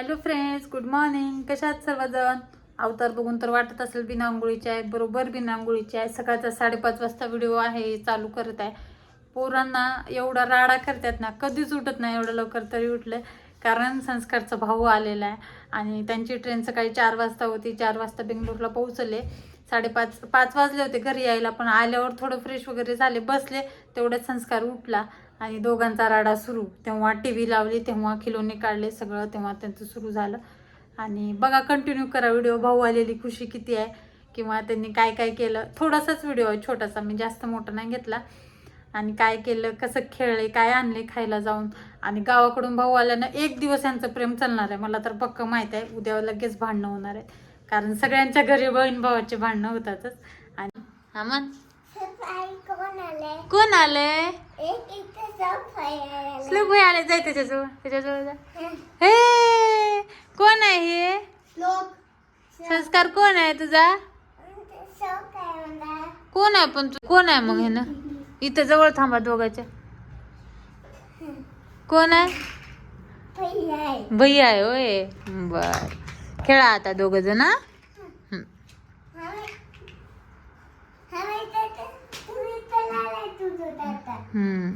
Hello friends good morning कशात सर्वजण? अवतार बघून तर वाटत असेल बिना आंघोळीचे आहे बरोबर बिना आंघोळीचे आहे सकाळचा साडेपाच वाजता व्हिडिओ आहे चालू करत आहे. पोरांना एवढा राडा करतात ना कधीच उठत नाही एवढं लवकर तरी उठलं. कारण संस्कारचा भाऊ आलेला आहे आणि त्यांची ट्रेन सकाळी चार वाजता होती. चार वाजता बेंगलोरला पोहोचले. साडेपाच पाच वाजले होते घरी यायला पण आल्यावर थोडं फ्रेश वगैरे झाले. बसले तेवढ्यात संस्कार उठला. आणि दोघांचा राडा सुरू. तेव्हा टी व्ही लावली तेव्हा खिलोने काढले सगळं तेव्हा त्यांचं सुरू झालं. आणि बघा कंटिन्यू करा. व्हिडिओ भाऊ आलेली खुशी किती आहे. किंवा त्यांनी काय काय केलं. थोडासाच व्हिडिओ आहे छोटासा. मी जास्त मोठा नाही घेतला. आणि काय केलं कसं खेळले काय आणले खायला जाऊन. आणि गावाकडून भाऊ आल्यानं एक दिवस यांचं प्रेम चालणार आहे. मला तर पक्क माहीत आहे. उद्या लगेच भांडणं होणार आहे कारण सगळ्यांच्या घरी बहीण भावाचे भांडणं होतातच. आणि हा मन सफाई कोण आले कोण आले सफाई आले श्लोक भाई आले जाय त्याच्याजवळ त्याच्याजवळ जा। हे। कोण आहे हे संस्कार कोण आहे तुझा? कोण आहे पण तू? कोण आहे मग हे ना? इथं जवळ थांबा दोघांच्या। कोण आहे भैया आहे होय. बर. खेळा आता दोघ जण हा? हं. हवे हवे तर तुम्ही तर आलाय तुझं आता हम्म.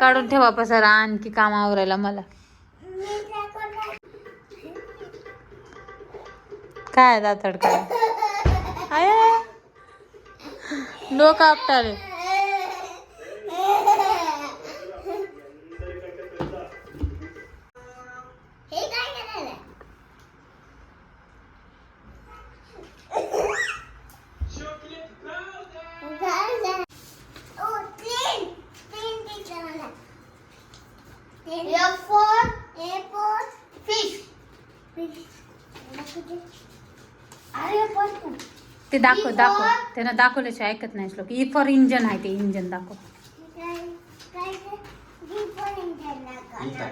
काढून ठेवा पसारा आणखी काम आवरायला मला. काय दातड काय आय डोकं आपटाले. ते दाखव दाखव. त्यांना दाखवल्याशिवाय ऐकत नाही श्लोक. ई फॉर इंजन आहे ते इंजन दाखव.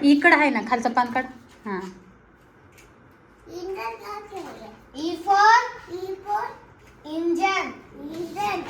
इकडं आहे ना खालचं पान काढ. हा. इंजन का इंजन इंजन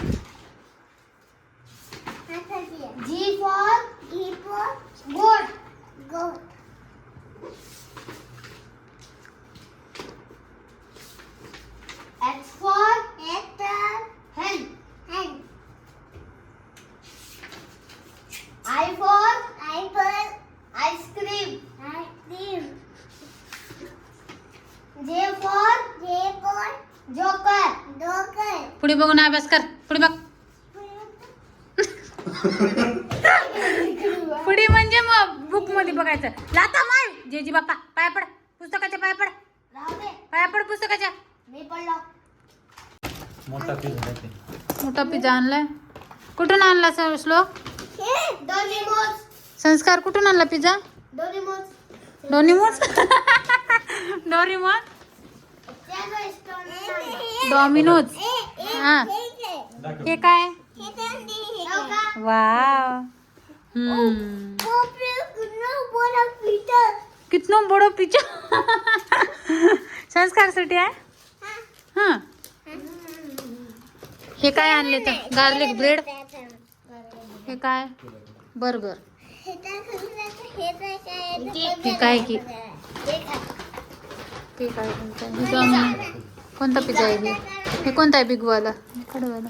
पुढे बघून अभ्यास कर. पुढे बघ. पुढे म्हणजे मग बुकमध्ये बघायचं. लाता माय. जेजी बाप्पा पाया पड. पुस्तकाच्या पाया पड. पाया पड पुस्तकाच्या. मी पडलो. मोठा देते मोठा पिझ्झा आणलाय. कुठून आणला सर श्लोक? संस्कार कुठून आणला पिझ्झा दोन्ही मोज डोनीमोन डोरीमोन डॉमिनोज. हा। हे? काय वाव हम्म। कितना बड़ा पिझ्झा संस्कार आहे हा। हे? काय आणले तर गार्लिक ब्रेड। हे? काय बर्गर हे काय की ते काय कोणतं आहे? हे। डॉमिनो कोणता पिझ्झा आहे हे? हे कोणता आहे बिगवाला? कडवाला.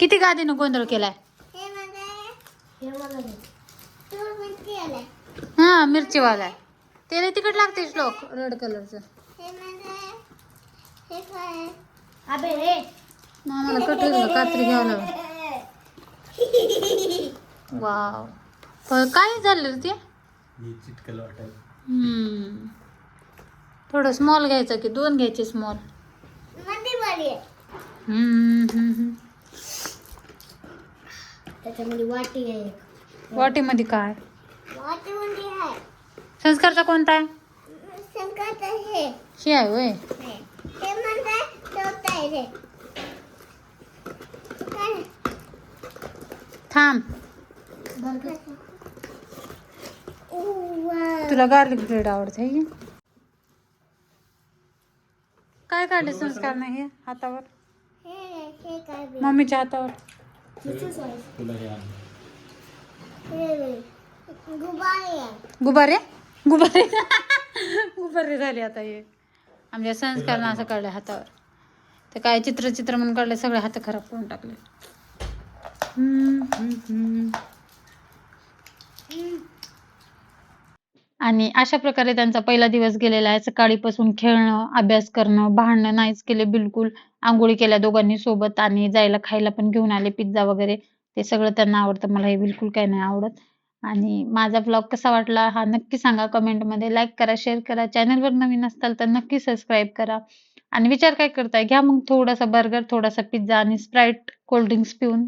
किती गादीनं गोंधळ केलाय? हा मिरचीवाला आहे. त्याला तिकट लागते श्लोक रेड कलरचं अबे हे. आम्हाला कटोरी कात्री घ्यावं लागेल. वाव. काय झालं रे ते? ही चिटकल वाटेल हम्म. थोडं स्मॉल घ्यायचं की दोन घ्यायचे स्मॉलमध्ये आहे हम्म. त्याच्यामध्ये वाटी आहे एक. वाटीमध्ये काय? वाटी आहे संस्कारचा कोणता आहे? संकट आहे आहे होय. हे. म्हणतात चौथा आहे रे. काय? थांब. तुला गार्लिक ब्रेड आवडते काय काढले संस्कार नाही हातावर हे बे? मम्मीच्या हातावर. गुबारे गुबारे गुबारे झाले आता हे आमच्या संस्कारनं असं काढलं हातावर ते काय चित्र चित्र म्हणून काढले सगळे हात खराब करून टाकले. आणि अशा प्रकारे त्यांचा पहिला दिवस गेलेला आहे. सकाळीपासून खेळणं अभ्यास करणं भांडणं नाहीच केले बिलकुल आंघोळी केल्या दोघांनी सोबत आणि जायला खायला पण घेऊन आले पिझ्झा वगैरे. ते सगळं त्यांना आवडतं मला हे बिलकुल काही नाही आवडत. आणि माझा ब्लॉग कसा वाटला हा नक्की सांगा कमेंटमध्ये. लाईक करा शेअर करा. चॅनलवर नवीन असताल तर नक्की सबस्क्राईब करा. आणि विचार काय करताय? घ्या मग थोडासा बर्गर थोडासा पिझ्झा आणि स्प्राईट कोल्ड ड्रिंक्स पिऊन.